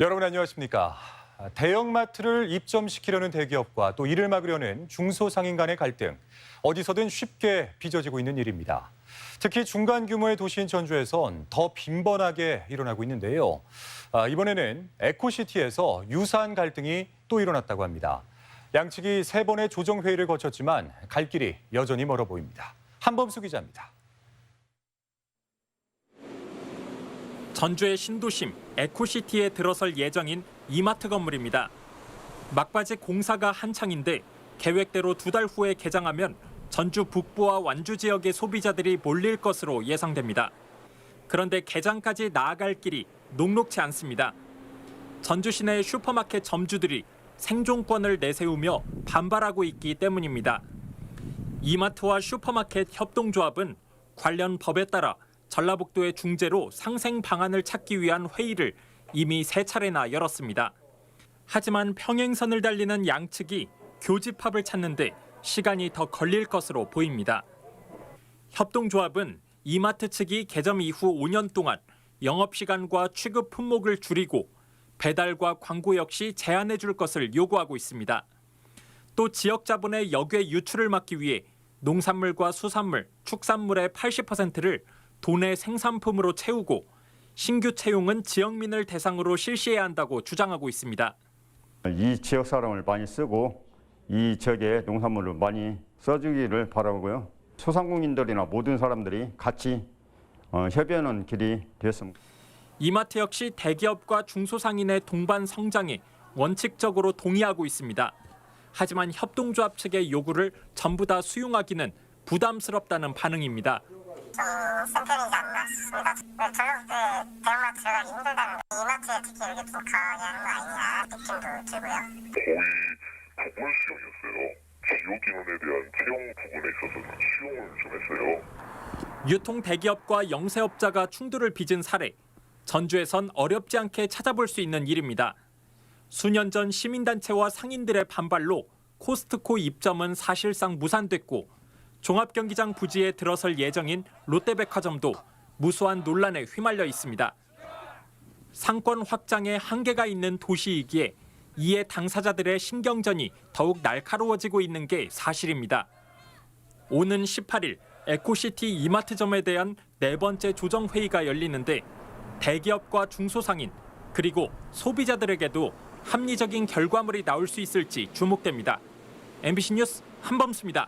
여러분 안녕하십니까? 대형마트를 입점시키려는 대기업과 또 이를 막으려는 중소상인 간의 갈등 어디서든 쉽게 빚어지고 있는 일입니다. 특히 중간 규모의 도시인 전주에선 더 빈번하게 일어나고 있는데요. 아, 이번에는 에코시티에서 유사한 갈등이 또 일어났다고 합니다. 양측이 세 번의 조정 회의를 거쳤지만 갈 길이 여전히 멀어 보입니다. 한범수 기자입니다. 전주의 신도심 에코시티에 들어설 예정인 이마트 건물입니다. 막바지 공사가 한창인데 계획대로 두 달 후에 개장하면 전주 북부와 완주 지역의 소비자들이 몰릴 것으로 예상됩니다. 그런데 개장까지 나아갈 길이 녹록치 않습니다. 전주 시내의 슈퍼마켓 점주들이 생존권을 내세우며 반발하고 있기 때문입니다. 이마트와 슈퍼마켓 협동조합은 관련 법에 따라 전라북도의 중재로 상생 방안을 찾기 위한 회의를 이미 세 차례나 열었습니다. 하지만 평행선을 달리는 양측이 교집합을 찾는데 시간이 더 걸릴 것으로 보입니다. 협동조합은 이마트 측이 개점 이후 5년 동안 영업시간과 취급 품목을 줄이고 배달과 광고 역시 제한해 줄 것을 요구하고 있습니다. 또 지역 자본의 역외 유출을 막기 위해 농산물과 수산물, 축산물의 80%를 도내 생산품으로 채우고 신규 채용은 지역민을 대상으로 실시해야 한다고 주장하고 있습니다. 이 지역 사람을 많이 쓰고 이 지역의 농산물을 많이 써주기를 바라고요. 소상공인들이나 모든 사람들이 같이 어, 협의하는 길이 되었습니다. 이마트 역시 대기업과 중소상인의 동반 성장에 원칙적으로 동의하고 있습니다. 하지만 협동조합 측의 요구를 전부 다 수용하기는 부담스럽다는 반응입니다. 좀센 편이지 않나 싶습니다. 네, 전라북도에 대형마트 가 힘들다는데 이마트에 특히 이렇게 좀 강하게 하는 거 아니냐 느낌도 들고요. 거의 부분 수용이었어요. 지역 인원에 대한 채용 부분에 있어서 수용을 좀 했어요. 유통 대기업과 영세업자가 충돌을 빚은 사례. 전주에선 어렵지 않게 찾아볼 수 있는 일입니다. 수년 전 시민단체와 상인들의 반발로 코스트코 입점은 사실상 무산됐고 종합경기장 부지에 들어설 예정인 롯데백화점도 무수한 논란에 휘말려 있습니다. 상권 확장에 한계가 있는 도시이기에 이에 당사자들의 신경전이 더욱 날카로워지고 있는 게 사실입니다. 오는 18일 에코시티 이마트점에 대한 네 번째 조정 회의가 열리는데 대기업과 중소상인 그리고 소비자들에게도 합리적인 결과물이 나올 수 있을지 주목됩니다. MBC 뉴스 한범수입니다.